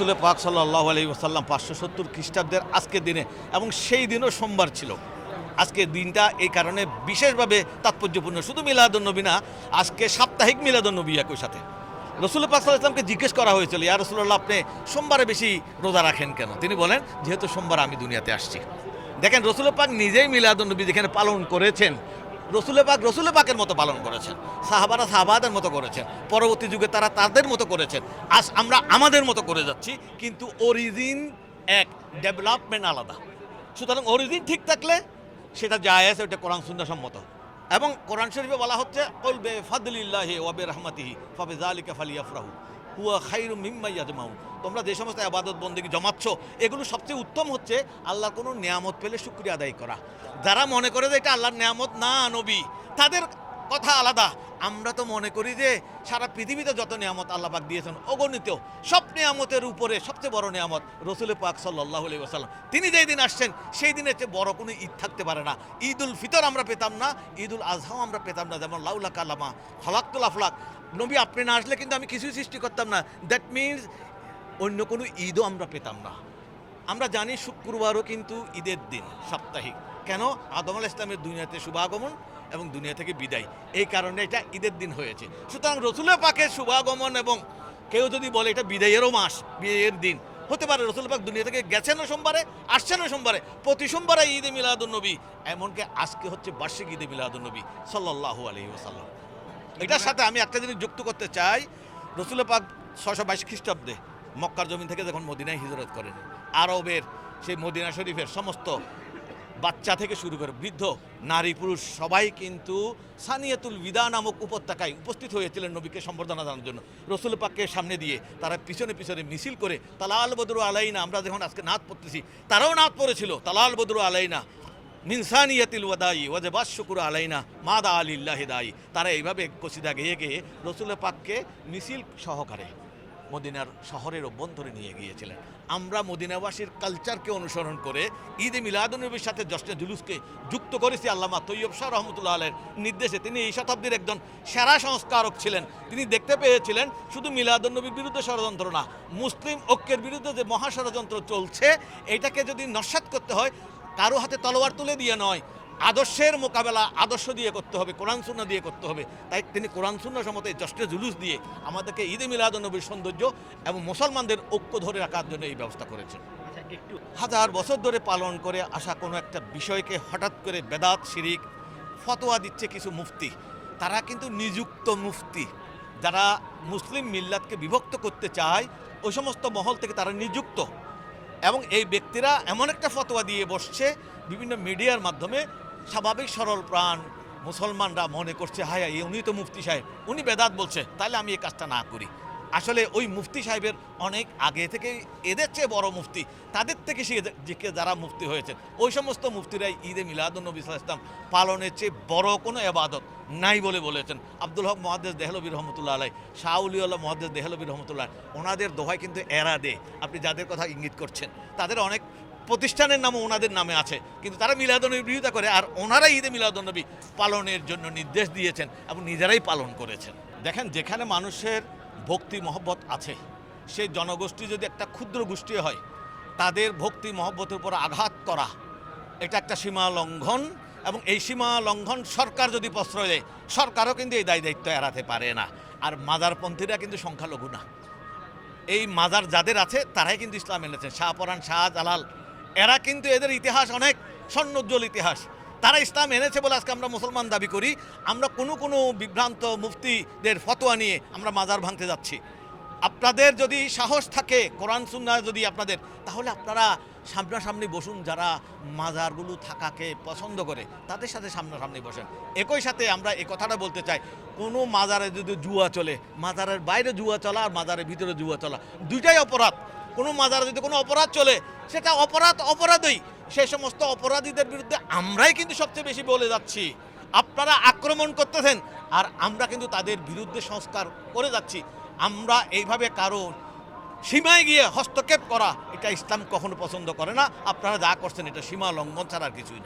রসুল পাক সাল্লাহ আলী ওসাল্লাম পাঁচশো সত্তর খ্রিস্টাব্দের আজকের দিনে এবং সেই দিনও সোমবার ছিল। আজকের দিনটা এই কারণে বিশেষভাবে তাৎপর্যপূর্ণ। শুধু মিলাদুন্নবী না, আজকে সাপ্তাহিক মিলাদুন্নবী একই সাথে। রসুল পাক সাল্লাহ ইসলামকে জিজ্ঞেস করা হয়েছিল, ইয়া রসুল্লাহ আপনি সোমবারে বেশি রোজা রাখেন কেন? তিনি বলেন, যেহেতু সোমবার আমি দুনিয়াতে আসছি। দেখেন রসুল পাক নিজেই মিলাদুন্নবী যেখানে পালন করেছেন রসুল পাক রসুল পাকের মতো পালন করেছেন, সাহাবারা সাহাবাদের মতো করেছেন, পরবর্তী যুগে তারা তাদের মতো করেছেন। আজ আমরা আমাদের মতো করে যাচ্ছি, কিন্তু অরিজিন এক ডেভেলপমেন্ট আলাদা। সুতরাং অরিজিন ঠিক থাকলে সেটা যায় আছে ওটা কোরআন সুন্দর সম্মত। এবং কোরআন শরীফে বলা হচ্ছে কলবে ফাদলিল্লাহি ওয়াবে রহমাতিহি, ফাবে জালিকা ফালিয়াফরাহু। হুয়া খাইরু মিম্মাই ইয়াজমাউন তোমরা যে সমস্ত আবাদত বন্দী জমাচ্ছ, এগুলো সবচেয়ে উত্তম হচ্ছে আল্লাহর কোনো নিয়ামত পেলে শুক্রিয়া আদায় করা। যারা মনে করে যে এটা আল্লাহর নিয়ামত, না নবী, তাদের কথা আলাদা। আমরা তো মনে করি যে সারা পৃথিবীতে যত নিয়ামত আল্লাহ পাক দিয়েছেন, অগণিত, সব নিয়ামতের উপরে সবচেয়ে বড় নিয়ামত রসুল পাক সাল্লাহ আলি ওসাল্লাম তিনি যেই দিন আসছেন, সেই দিনের চেয়ে বড় কোনো ঈদ থাকতে পারে না। ঈদ উল ফিতর আমরা পেতাম না ঈদ উল আজহাও আমরা পেতাম না, যেমন লাউলা কালামা ফলাক্তুল আফলাক। নবী আপনি না আসলে কিন্তু আমি কিছুই সৃষ্টি করতাম না। দ্যাট মিনস অন্য কোনো ঈদও আমরা পেতাম না। আমরা জানি শুক্রবারও কিন্তু ঈদের দিন, সাপ্তাহিক। কেন? আদম আল ইসলামের দুনিয়াতে শুভাগমন এবং দুনিয়া থেকে বিদায়। এই কারণে এটা ঈদের দিন হয়েছে। সুতরাং রসুলের পাকের শুভাগমন এবং কেউ যদি বলে এটা বিদায়েরও মাস, বিয়ের দিন, হতে পারে রসুল পাক দুনিয়া থেকে গেছেনও সোমবারে আসছেনও সোমবারে, প্রতি সোমবারে ঈদে মিলাদুন্নবী এমনকি আজকে হচ্ছে বার্ষিক ঈদে মিলাদুন্নবী সাল্লাহু আলহি ওসাল্লাম এটার সাথে আমি একটা জিনিস যুক্ত করতে চাই রসুল পাক ছশো বাইশ খ্রিস্টাব্দে মক্কার জমিন থেকে যখন মদিনায় হিজরত করেন, আরবের সেই মদিনা শরীফের সমস্ত বাচ্চা থেকে শুরু করে বৃদ্ধ, নারী, পুরুষ, সবাই কিন্তু সানিয়াতুল বিদা নামক উপত্যকায় উপস্থিত হয়েছিলেন নবীকে সম্বর্ধনা জানার জন্য। রসুল পাককে সামনে দিয়ে তারা পিছনে পিছনে মিছিল করে, তালাল বদরু আলাইনা আমরা যখন আজকে নাচ পড়তেছি, তারাও নাচ পড়েছিল, তালাল বদরু আলাইনা মিনসানিয়াতিল ওয়াদাই ওয়াজবাস শুকুর আলাইনা মাদা আলিল্লাহ দাই তারা এইভাবে কসিদা গেয়ে গেয়ে রসুল পাককে মিছিল সহকারে মদিনার শহরের অভ্যন্তরে নিয়ে গিয়েছিলেন। আমরা মদিনাবাসীর কালচারকে অনুসরণ করে ঈদে মিলাদুনবীর সাথে জশ্নে জুলুসকে যুক্ত করেছি আল্লামা তৈয়ব শাহ রহমতুল্লাহ আলের নির্দেশে। তিনি এই শতাব্দীর একজন সেরা সংস্কারক ছিলেন। তিনি দেখতে পেয়েছিলেন শুধু মিলাদুন্নবীর বিরুদ্ধে ষড়যন্ত্র না, মুসলিম ঐক্যের বিরুদ্ধে যে মহা ষড়যন্ত্র চলছে, এটাকে যদি নস্বাত করতে হয়, কারও হাতে তলোয়ার তুলে দিয়ে নয় আদর্শের মোকাবেলা আদর্শ দিয়ে করতে হবে কোরআন শূন্য দিয়ে করতে হবে। তাই তিনি কোরআন শূন্য সমতে জষ্টে জুলুস দিয়ে আমাদেরকে ঈদে মিলাদনবীর সৌন্দর্য এবং মুসলমানদের ঐক্য ধরে রাখার জন্য এই ব্যবস্থা করেছেন। হাজার বছর ধরে পালন করে আসা কোনো একটা বিষয়কে হঠাৎ করে বেদাত শিরিক ফতোয়া দিচ্ছে কিছু মুফতি তারা কিন্তু নিযুক্ত মুফতি। যারা মুসলিম মিল্লাতকে বিভক্ত করতে চায় ওই সমস্ত মহল থেকে তারা নিযুক্ত। এবং এই ব্যক্তিরা এমন একটা ফতোয়া দিয়ে বসছে বিভিন্ন মিডিয়ার মাধ্যমে স্বাভাবিক সরল প্রাণ মুসলমানরা মনে করছে, হায় উনি তো মুফতি সাহেব, উনি বেদাত বলছে, তাহলে আমি এই কাজটা না করি। আসলে ওই মুফতি সাহেবের অনেক আগে থেকে এদের চেয়ে বড় মুফতি, তাদের থেকে সে যারা মুফতি হয়েছেন ওই সমস্ত মুফতিরাই ঈদে আলাইহি ইসলাম পালনের চেয়ে বড় কোনো এবাদত নাই বলে বলেছেন। আব্দুল হক মহাদ্দেস দেহলবী রহমতুল্লাহ আলাই শাহউলিউল্লাহ মহাদ্দেস দেহলবী রহমতুল্লাহ, ওনাদের দোহায় কিন্তু এরা দে আপনি যাদের কথা ইঙ্গিত করছেন, তাদের অনেক প্রতিষ্ঠানের নামও ওনাদের নামে আছে। কিন্তু তারা মিলাদনবী বিরোধিতা করে আর ওনারাই ঈদে মিলাদনবী পালনের জন্য নির্দেশ দিয়েছেন এবং নিজেরাই পালন করেছেন। দেখেন, যেখানে মানুষের ভক্তি, মহব্বত আছে, সেই জনগোষ্ঠী যদি একটা ক্ষুদ্র গোষ্ঠী হয়, তাদের ভক্তি, মহব্বতের উপর আঘাত করা, এটা একটা সীমা লঙ্ঘন এবং এই সীমা লঙ্ঘন সরকার যদি প্রশ্রয় দেয়, সরকারও কিন্তু এই দায় দায়িত্ব এড়াতে পারে না। আর মাদারপন্থীরা কিন্তু সংখ্যালঘু না। এই মাজার যাদের আছে, তারাই কিন্তু ইসলাম এনেছেন। শাহপরান শাহ জালাল এরা কিন্তু এদের ইতিহাস অনেক স্বর্ণোজ্জ্বল ইতিহাস। তারা ইসলাম এনেছে বলে আজকে আমরা মুসলমান দাবি করি। আমরা কোনো কোনো বিভ্রান্ত মুফতিদের ফতোয়া নিয়ে আমরা মাজার ভাঙতে যাচ্ছি। আপনাদের যদি সাহস থাকে, কোরআন সুন্না যদি আপনাদের, তাহলে আপনারা সামনাসামনি বসুন যারা মাজারগুলো থাকাকে পছন্দ করে, তাদের সাথে সামনাসামনি বসেন। একই সাথে আমরা এ কথাটা বলতে চাই, কোনো মাজারে যদি জুয়া চলে, মাজারের বাইরে জুয়া চলা আর মাজারের ভিতরে জুয়া চলা, দুইটাই অপরাধ। কোনো মাজারে যদি কোনো অপরাধ চলে, সেটা অপরাধ অপরাধই। সে সমস্ত অপরাধীদের বিরুদ্ধে আমরাই কিন্তু সবচেয়ে বেশি বলে যাচ্ছি। আপনারা আক্রমণ করতেছেন, আর আমরা কিন্তু তাদের বিরুদ্ধে সংস্কার করে যাচ্ছি। আমরা এইভাবে কারও সীমায় গিয়ে হস্তক্ষেপ করা, এটা ইসলাম কখনো পছন্দ করে না। আপনারা যা করছেন, এটা সীমা লঙ্ঘন ছাড়া আর কিছুই না।